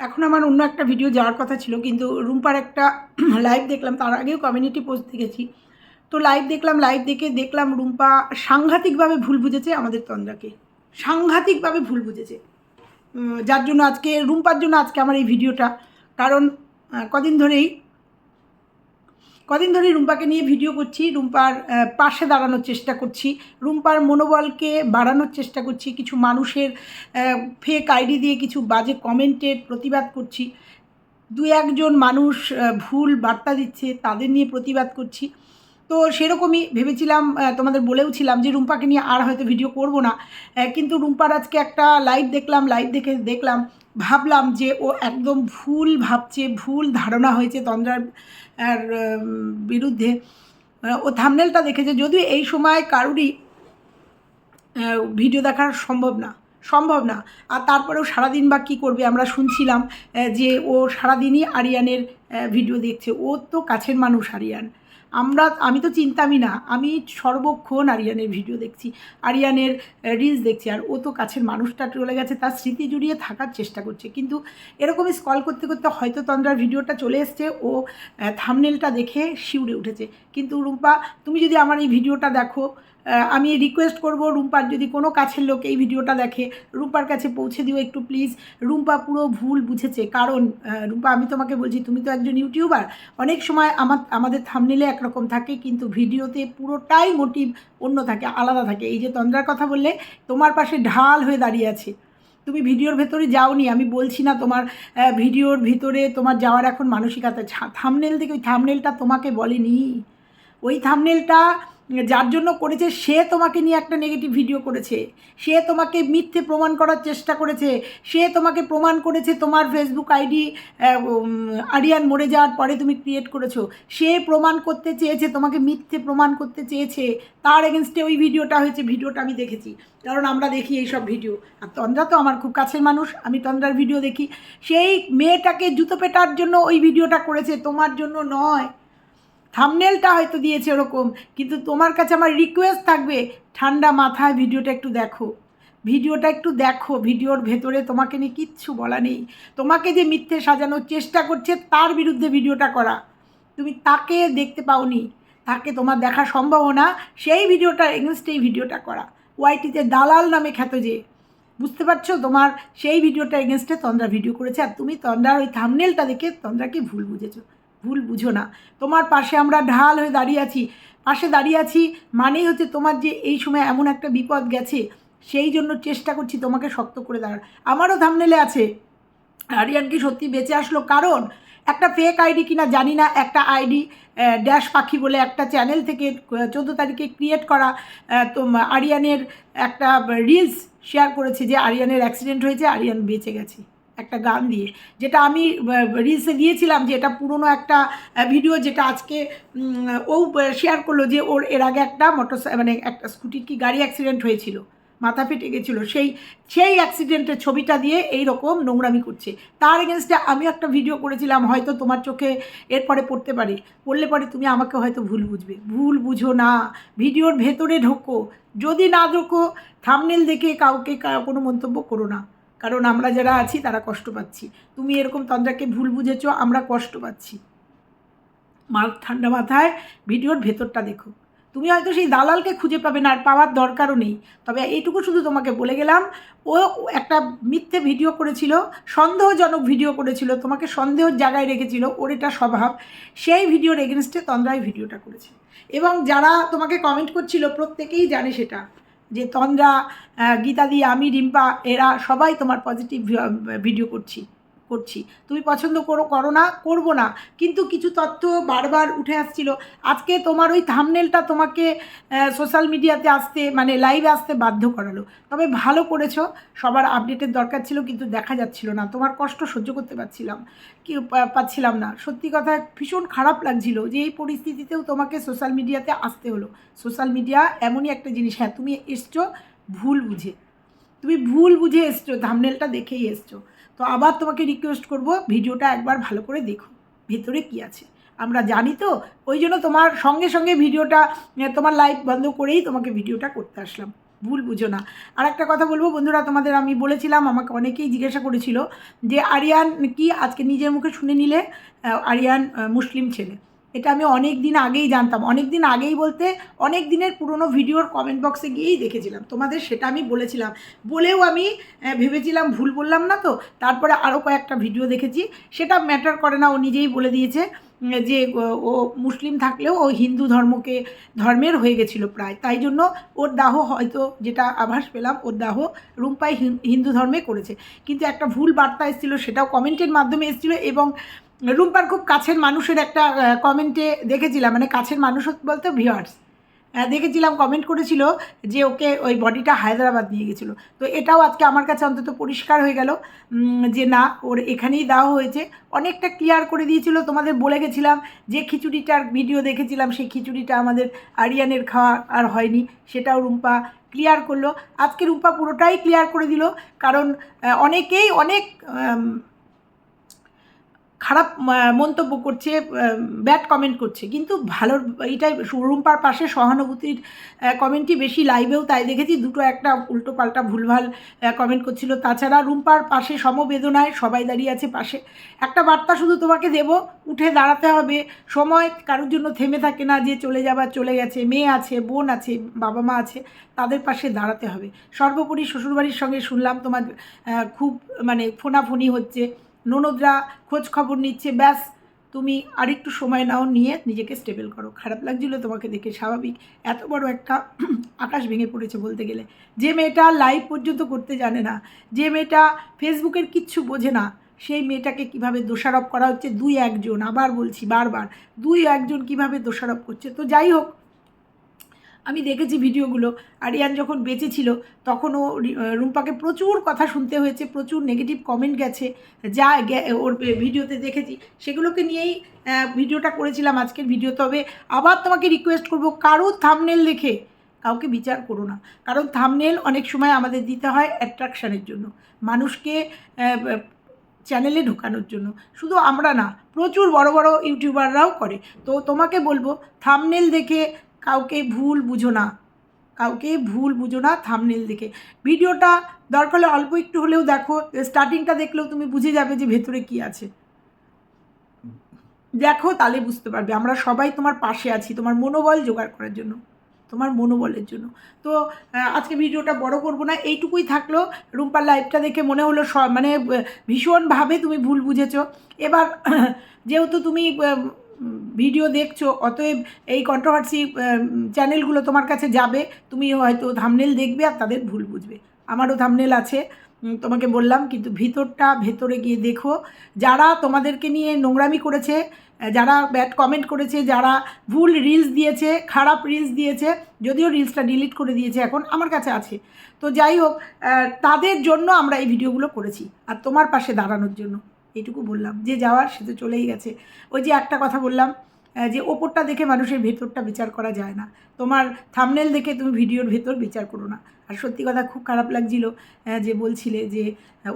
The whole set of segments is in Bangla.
এখন আমার অন্য একটা ভিডিও যাওয়ার কথা ছিল, কিন্তু রুম্পার একটা লাইভ দেখলাম, তার আগেও কমিউনিটি পোস্ট দেখেছি। তো লাইভ দেখলাম লাইভ দেখে দেখলাম রুম্পা সাংঘাতিকভাবে ভুল বুঝেছে আমাদের তন্দ্রাকে। সাংঘাতিকভাবে ভুল বুঝেছে। যার জন্য আজকে, রুম্পার জন্য আজকে আমার এই ভিডিওটা কারণ কদিন ধরেই কদিন ধরেই রুম্পাকে নিয়ে ভিডিও করছি, রুম্পার পাশে দাঁড়ানোর চেষ্টা করছি, রুম্পার মনোবলকে বাড়ানোর চেষ্টা করছি, কিছু মানুষের ফেক আইডি দিয়ে কিছু বাজে কমেন্টের প্রতিবাদ করছি দু একজন মানুষ ভুল বার্তা দিচ্ছে, তাদের নিয়ে প্রতিবাদ করছি। তো সেরকমই ভেবেছিলাম তোমাদের বলেও ছিলাম যে রুম্পাকে নিয়ে আর হয়তো ভিডিও করব না কিন্তু রুম্পার আজকে একটা লাইভ দেখলাম লাইভ দেখে দেখলাম ভাবলাম যে ও একদম ভুল ভাবছে, ভুল ধারণা হয়েছে তন্দ্রার বিরুদ্ধে। ও থামনেলটা দেখেছে। যদিও এই সময় কারুরই ভিডিও দেখা সম্ভব না সম্ভব না। আর তারপরেও সারাদিন বা কী করবে আমরা শুনছিলাম যে ও সারাদিনই আরিয়ানের ভিডিও দেখছে। ও তো কাছের মানুষ আরিয়ান। আমরা, আমি তো চিন্তামই না। আমি সর্বক্ষণ আরিয়ানের ভিডিও দেখছি, আরিয়ানের রিলস দেখছি, আর ও তো কাছের মানুষটা চলে গেছে, তার স্মৃতি জুড়িয়ে থাকার চেষ্টা করছে। কিন্তু এরকমই স্কল করতে করতে হয়তো তন্দ্রার ভিডিওটা চলে এসছে, ও থামনেলটা দেখে শিউরে উঠেছে। কিন্তু রূপা, তুমি যদি আমার এই ভিডিওটা দেখো আমি রিকোয়েস্ট করব রুম্পার যদি কোনো কাছের লোক এই ভিডিওটা দেখে, রুম্পার কাছে পৌঁছে দিও একটু প্লিজ রুম্পা পুরো ভুল বুঝেছে, কারণ রুম্পা আমি তোমাকে বলছি, তুমি তো একজন ইউটিউবার অনেক সময় আমার, আমাদের থামনেলে একরকম থাকে, কিন্তু ভিডিওতে পুরোটাই মোটিভ অন্য থাকে, আলাদা থাকে। এই যে তন্দ্রার কথা বললে, তোমার পাশে ঢাল হয়ে দাঁড়িয়ে আছে। তুমি ভিডিওর ভেতরে যাওনি, আমি বলছি না তোমার ভিডিওর ভিতরে তোমার যাওয়ার এখন মানসিকতা। থামনেল থেকে ওই থামনেলটা তোমাকে বলেনি। ওই থামনেলটা যার জন্য করেছে, সে তোমাকে নিয়ে একটা নেগেটিভ ভিডিও করেছে। সে তোমাকে মিথ্যে প্রমাণ করার চেষ্টা করেছে। সে তোমাকে প্রমাণ করেছে তোমার ফেসবুক আইডি আরিয়ান মরে যাওয়ার পরে তুমি ক্রিয়েট করেছ। সে প্রমাণ করতে চেয়েছে, তোমাকে মিথ্যে প্রমাণ করতে চেয়েছে। তার এগেনস্টে ওই ভিডিওটা হয়েছে ভিডিওটা আমি দেখেছি। কারণ আমরা দেখি এইসব ভিডিও আর তন্দ্রা তো আমার খুব কাছের মানুষ, আমি তন্দ্রার ভিডিও দেখি। সেই মেয়েটাকে জুতো পেটার জন্য ওই ভিডিওটা করেছে, তোমার জন্য নয়। থামনেলটা হয়তো দিয়েছে ওরকম, কিন্তু তোমার কাছে আমার রিকোয়েস্ট থাকবে, ঠান্ডা মাথায় ভিডিওটা একটু দেখো। ভিডিওটা একটু দেখো, ভিডিওর ভেতরে তোমাকে নিয়ে কিচ্ছু বলা নেই। তোমাকে যে মিথ্যে সাজানোর চেষ্টা করছে, তার বিরুদ্ধে ভিডিওটা করা। তুমি তাকে দেখতে পাওনি, তাকে তোমার দেখা সম্ভব না, সেই ভিডিওটা এগেনস্ট এই ভিডিওটা করা। ওয়াইটিতে দালাল নামে খ্যাত যে। বুঝতে পারছ? তোমার সেই ভিডিওটা এগেনস্টে তন্দ্রা ভিডিও করেছে, আর তুমি তন্দ্রার ওই থামনেলটা দেখে তন্দ্রাকে ভুল বুঝেছ। ভুল বুঝো না। তোমার পাশে আমরা ঢাল হয়ে দাঁড়িয়ে আছি। পাশে দাঁড়িয়ে আছি মানেই হচ্ছে তোমার যে এই সময় এমন একটা বিপদ গেছে, সেই জন্য চেষ্টা করছি তোমাকে শক্ত করে দাঁড়ার আমারও থামনেলে আছে। আরিয়ান কি সত্যি বেঁচে আসলো? কারণ একটা ফেক আইডি কিনা জানি না, একটা আইডি ড্যাশ পাখি বলে একটা চ্যানেল থেকে চোদ্দ তারিখে ক্রিয়েট করা তো আরিয়ানের একটা রিলস শেয়ার করেছে যে আরিয়ানের অ্যাক্সিডেন্ট হয়েছে, আরিয়ান বেঁচে গেছে। একটা গান দিয়ে, যেটা আমি রিলসে দিয়েছিলাম যে এটা পুরনো একটা ভিডিও যেটা আজকে ও শেয়ার করল যে ওর এর আগে একটা মোটর মানে একটা স্কুটি কি গাড়ি অ্যাক্সিডেন্ট হয়েছিল, মাথা ফেটে গেছিল, সেই সেই অ্যাক্সিডেন্টের ছবিটা দিয়ে এই রকম নোংরামি করছে। তার এগেনস্টে আমি একটা ভিডিও করেছিলাম, হয়তো তোমার চোখে এরপরে পড়তে পারে পড়লে পরে তুমি আমাকে হয়তো ভুল বুঝবে। ভুল বুঝো না, ভিডিওর ভেতরে ঢোকো, যদি না ঢোকো থামনেল দেখে কাউকে কোনো মন্তব্য করো না। কারণ আমরা যারা আছি, তারা কষ্ট পাচ্ছি। তুমি এরকম তন্দ্রাকে ভুল বুঝেছ, আমরা কষ্ট পাচ্ছি। মা ঠান্ডা মাথায় ভিডিওর ভেতরটা দেখো। তুমি হয়তো সেই দালালকে খুঁজে পাবে না, আর পাওয়ার দরকারও নেই। তবে এইটুকু শুধু তোমাকে বলে গেলাম, ও একটা মিথ্যে ভিডিও করেছিল, সন্দেহজনক ভিডিও করেছিল, তোমাকে সন্দেহের জায়গায় রেখেছিল, ওর এটা স্বভাব। সেই ভিডিওর এগেনস্টে তন্দ্রাই ভিডিওটা করেছে। এবং যারা তোমাকে কমেন্ট করছিল, প্রত্যেকেই জানে সেটা। যে তন্দ্রা গীতাদি আমি রিম্পা এরা সবাই তোমার পজিটিভ ভিডিও করছি। করছি। তুমি পছন্দ করো করো না, করব না। কিন্তু কিছু তথ্য বারবার উঠে আসছিল। আজকে তোমার ওই থামনেলটা তোমাকে সোশ্যাল মিডিয়াতে আসতে মানে লাইভে আসতে বাধ্য করালো। তবে ভালো করেছ। সবার আপডেটের দরকার ছিল, কিন্তু দেখা যাচ্ছিল না। তোমার কষ্ট সহ্য করতে পারছিলাম কি পাচ্ছিলাম না। সত্যি কথা, ভীষণ খারাপ লাগছিল যে এই পরিস্থিতিতেও তোমাকে সোশ্যাল মিডিয়াতে আসতে হলো। সোশ্যাল মিডিয়া এমনই একটা জিনিস। হ্যাঁ তুমি এসছো, ভুল বুঝে। তুমি ভুল বুঝে এসছো থামনেলটা দেখেই এসছো। তো আবার তোমাকে রিকোয়েস্ট করব ভিডিওটা একবার ভালো করে দেখো, ভেতরে কি আছে। আমরা জানি তো, ওই জন্য তোমার সঙ্গে সঙ্গে ভিডিওটা তোমার লাইভ বন্ধ করেই তোমাকে ভিডিওটা করতে আসলাম। ভুল বুঝো না। আর একটা কথা বলব বন্ধুরা, তোমাদের আমি বলেছিলাম, আমাকে অনেকেই জিজ্ঞাসা করেছিল যে, আরিয়ান, কি আজকে নিজের মুখে শুনে নিলে? আরিয়ান মুসলিম ছেলে। এটা আমি অনেক দিন আগেই জানতাম। অনেক দিন আগেই বলতে অনেক দিনের পুরনো ভিডিওর কমেন্ট বক্সে গিয়েই দেখেছিলাম। তোমাদের সেটা আমি বলেছিলাম। বলেও আমি ভেবেছিলাম ভুল বললাম না তো? তারপরে আরও কয়েকটা ভিডিও দেখেছি। সেটা ম্যাটার করে না, ও নিজেই বলে দিয়েছে যে, ও- মুসলিম থাকলেও ও হিন্দু ধর্মকে, ধর্মের হয়ে গেছিল প্রায়। তাই জন্য ওর দাহ হয়তো যেটা আভাস পেলাম, ওর দাহ রুম্পাই হিন্দু ধর্মে করেছে। কিন্তু একটা ভুল বার্তা এসেছিল, সেটাও কমেন্টের মাধ্যমে এসেছিল এবং রুম্পার খুব কাছের মানুষের একটা কমেন্টে দেখেছিলাম মানে কাছের মানুষ বলতে ভিওয়ার্স দেখেছিলাম কমেন্ট করেছিল যে ওকে ওই বডিটা হায়দ্রাবাদ নিয়ে গেছিল। তো এটাও আজকে আমার কাছে অন্তত পরিষ্কার হয়ে গেল যে না, ওর এখানেই দেওয়া হয়েছে। অনেকটা ক্লিয়ার করে দিয়েছিল, তোমাদের বলে গেছিলাম যে খিচুড়িটার ভিডিও দেখেছিলাম, সেই খিচুড়িটা আমাদের আরিয়ানের খাওয়া আর হয়নি, সেটাও রুম্পা ক্লিয়ার করল। আজকে রুম্পা পুরোটাই ক্লিয়ার করে দিল, কারণ অনেকেই অনেক খারাপ মন্তব্য করছে ব্যাড কমেন্ট করছে। কিন্তু ভালো এইটাই রুম্পার পাশে সহানুভূতির কমেন্টই বেশি লাইভেও তাই দেখেছি। দুটো একটা উল্টো পাল্টা ভুলভাল কমেন্ট করছিল। তাছাড়া রুম্পার পাশে সমবেদনায় সবাই দাঁড়িয়ে আছে পাশে। একটা বার্তা শুধু তোমাকে দেব, উঠে দাঁড়াতে হবে। সময় কারোর জন্য থেমে থাকে না যে চলে যাবার চলে গেছে। মেয়ে আছে, বোন আছে, বাবা মা আছে, তাদের পাশে দাঁড়াতে হবে। সর্বোপরি শ্বশুরবাড়ির সঙ্গে শুনলাম তোমার খুব মানে ফোনাফোনি হচ্ছে। ননদরা খোঁজ খবর নিচ্ছে, ব্যাস। তুমি আরেকটু সময় নাও, নিয়ে নিজেকে স্টেবল করো। খারাপ লাগছিল তোমাকে দেখে, স্বাভাবিক। এত বড় একটা আকাশ ভেঙে পড়েছে বলতে গেলে। যে মেয়েটা লাইভ পর্যন্ত করতে জানে না, যে মেয়েটা ফেসবুকের কিচ্ছু বোঝে না, সেই মেয়েটাকে কীভাবে দোষারোপ করা হচ্ছে? দুই একজন, আবার বলছি বারবার, দুই একজন কীভাবে দোষারোপ করছে? তো যাই হোক আমি দেখেছি ভিডিওগুলো। আরিয়ান যখন বেঁচে ছিল তখনও রুম্পাকে প্রচুর কথা শুনতে হয়েছে, প্রচুর নেগেটিভ কমেন্ট গেছে। যা ওর ভিডিওতে দেখেছি। সেগুলোকে নিয়েই ভিডিওটা করেছিলাম আজকের ভিডিও। তবে আবার তোমাকে রিকোয়েস্ট করব কারও থামনেল দেখে কাউকে বিচার করো না। কারণ থামনেল অনেক সময় আমাদের দিতে হয় অ্যাট্রাকশানের জন্য। মানুষকে চ্যানেলে ঢোকানোর জন্য। শুধু আমরা না, প্রচুর বড় বড় ইউটিউবাররাও করে। তো তোমাকে বলব থামনেল দেখে কাউকে ভুল বুঝো না। কাউকে ভুল বুঝো না থামনেল দেখে। ভিডিওটা দরকার হলে অল্প একটু হলেও দেখো স্টার্টিংটা দেখলেও তুমি বুঝে যাবে যে ভেতরে কি আছে। দেখো তাহলে বুঝতে পারবে। আমরা সবাই তোমার পাশে আছি, তোমার মনোবল জোগাড় করার জন্য, তোমার মনোবলের জন্য। তো আজকে ভিডিওটা বড় করব না, এইটুকুই থাকল। রুম্পার লাইভটা দেখে মনে হলো মানে ভীষণভাবে তুমি ভুল বুঝেছ। এবার, যেহেতু তুমি ভিডিও দেখছ, অতএব এই কন্ট্রোভার্সি চ্যানেলগুলো তোমার কাছে যাবে। তুমি হয়তো থামনেল দেখবে আর তাদের ভুল বুঝবে। আমারও থামনেল আছে তোমাকে বললাম, কিন্তু ভিতরটা ভেতরে গিয়ে দেখো। যারা তোমাদেরকে নিয়ে নোংরামি করেছে যারা ব্যাড কমেন্ট করেছে, যারা ভুল রিলস দিয়েছে, খারাপ রিলস দিয়েছে, যদিও রিলসটা ডিলিট করে দিয়েছে এখন, আমার কাছে আছে। তো যাই হোক তাদের জন্য আমরা এই ভিডিওগুলো করেছি, আর তোমার পাশে দাঁড়ানোর জন্য। এইটুকু বললাম। যে যাওয়ার সে তো চলেই গেছে। ওই যে একটা কথা বললাম যে ওপরটা দেখে মানুষের ভেতরটা বিচার করা যায় না। তোমার থামনেল দেখে তুমি ভিডিওর ভেতর বিচার করো না। আর সত্যি কথা খুব খারাপ লাগছিল যে বলছিলে যে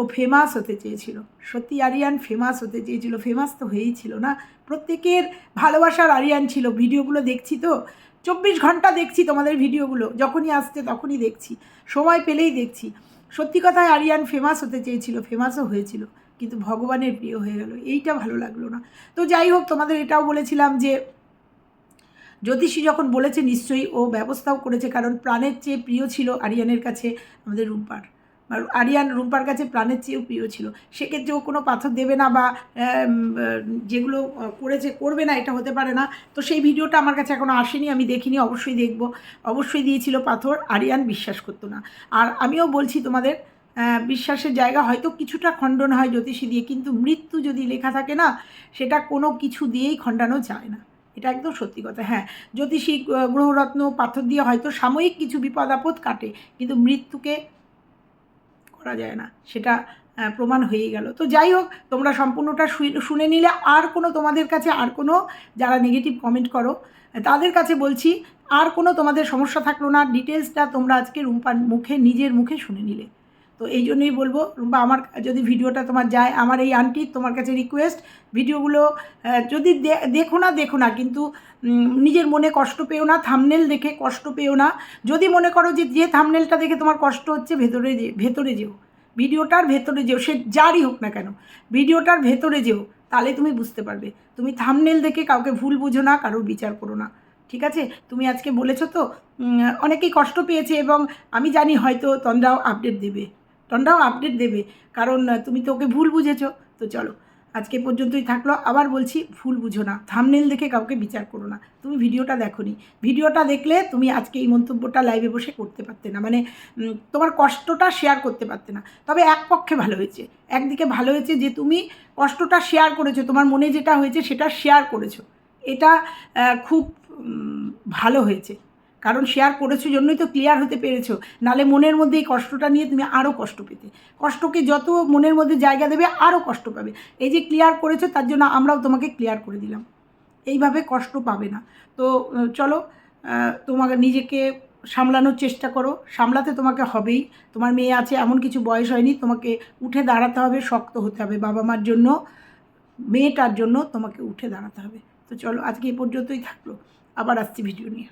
ও ফেমাস হতে চেয়েছিল। সত্যি আরিয়ান ফেমাস হতে চেয়েছিল। ফেমাস তো হয়েই ছিল না। প্রত্যেকের ভালোবাসার আরিয়ান ছিল। ভিডিওগুলো দেখছি তো। চব্বিশ ঘণ্টা দেখছি তোমাদের ভিডিওগুলো। যখনই আসছে তখনই দেখছি। সময় পেলেই দেখছি। সত্যি কথায় আরিয়ান ফেমাস হতে চেয়েছিল ফেমাসও হয়েছিল। কিন্তু ভগবানের প্রিয় হয়ে গেল। এইটা ভালো লাগল না। তো যাই হোক, তোমাদের এটাও বলেছিলাম যে, জ্যোতিষী যখন বলেছে নিশ্চয়ই ও ব্যবস্থাও করেছে, কারণ প্রাণের চেয়ে প্রিয় ছিল আরিয়ানের কাছে আমাদের রুম্পার আরিয়ান রুম্পার কাছে প্রাণের চেয়েও প্রিয় ছিল। সেক্ষেত্রে ও কোনো পাথর দেবে না বা যেগুলো করেছে, করবে না, এটা হতে পারে না। তো সেই ভিডিওটা আমার কাছে এখনও আসেনি, আমি দেখিনি, অবশ্যই দেখব। অবশ্যই দিয়েছিল পাথর, আরিয়ান বিশ্বাস করতো না। আর আমিও বলছি তোমাদের বিশ্বাসের জায়গা হয়তো কিছুটা খণ্ডন হয় জ্যোতিষী দিয়ে, কিন্তু মৃত্যু যদি লেখা থাকে না, সেটা কোনো কিছু দিয়েই খণ্ডানো যায় না। এটা একদম সত্যি কথা হ্যাঁ। জ্যোতিষী গ্রহরত্ন, পাথর দিয়ে হয়তো সাময়িক কিছু বিপদ আপদ কাটে, কিন্তু মৃত্যুকে করা যায় না। সেটা প্রমাণ হয়েই গেল। তো যাই হোক, তোমরা সম্পূর্ণটা শুনে নিলে, আর কোনো তোমাদের কাছে, আর কোনো যারা নেগেটিভ কমেন্ট করো, তাদের কাছে বলছি, আর কোনো তোমাদের সমস্যা থাকল না ডিটেলসটা তোমরা আজকে রুম্পার মুখে, নিজের মুখে শুনে নিলে। তো এই জন্যই বলব, রুম্পা, আমার যদি ভিডিওটা তোমার যায়, আমার এই আন্টি তোমার কাছে রিকোয়েস্ট ভিডিওগুলো যদি দেখো না দেখো না, কিন্তু নিজের মনে কষ্ট পেও না থামনেল দেখে কষ্ট পেও না। যদি মনে করো যে যে থামনেলটা দেখে তোমার কষ্ট হচ্ছে, ভেতরে যে, ভেতরে যেও। ভিডিওটার ভেতরে যেও, সে যারই হোক না কেন, ভিডিওটার ভেতরে যেও, তাহলে তুমি বুঝতে পারবে। তুমি থামনেল দেখে কাউকে ভুল বুঝো না, কারোর বিচার করো না। ঠিক আছে? তুমি আজকে বলেছ তো অনেকেই কষ্ট পেয়েছে এবং আমি জানি হয়তো তন্দ্রাও আপডেট দেবে। তন্দ্রাও আপডেট দেবে। কারণ তুমি তো ওকে ভুল বুঝেছ। তো চলো, আজকে পর্যন্তই থাকল। আবার বলছি, ভুল বুঝো না। থামনেল দেখে কাউকে বিচার করো না। তুমি ভিডিওটা দেখো নি ভিডিওটা দেখলে তুমি আজকে এই মন্তব্যটা লাইভে বসে করতে পারতে না। মানে তোমার কষ্টটা শেয়ার করতে পারতে না। তবে এক পক্ষে ভালো হয়েছে। একদিকে ভালো হয়েছে যে তুমি কষ্টটা শেয়ার করেছ। তোমার মনে যেটা হয়েছে সেটা শেয়ার করেছ। এটা খুব ভালো হয়েছে। কারণ শেয়ার করেছ জন্যই তো ক্লিয়ার হতে পেরেছ। নালে মনের মধ্যে এই কষ্টটা নিয়ে তুমি আরও কষ্ট পেতে। কষ্টকে যত মনের মধ্যে জায়গা দেবে আরও কষ্ট পাবে। এই যে ক্লিয়ার করেছ, তার জন্য আমরাও তোমাকে ক্লিয়ার করে দিলাম। এইভাবে কষ্ট পাবে না। তো চলো তোমাকে, নিজেকে সামলানোর চেষ্টা করো। সামলাতে তোমাকে হবেই। তোমার মেয়ে আছে, এমন কিছু বয়স হয়নি। তোমাকে উঠে দাঁড়াতে হবে, শক্ত হতে হবে বাবা মার জন্য। মেয়েটার জন্য তোমাকে উঠে দাঁড়াতে হবে। তো চলো, আজকে এই পর্যন্তই থাকল। আবার আসছি ভিডিও নিয়ে।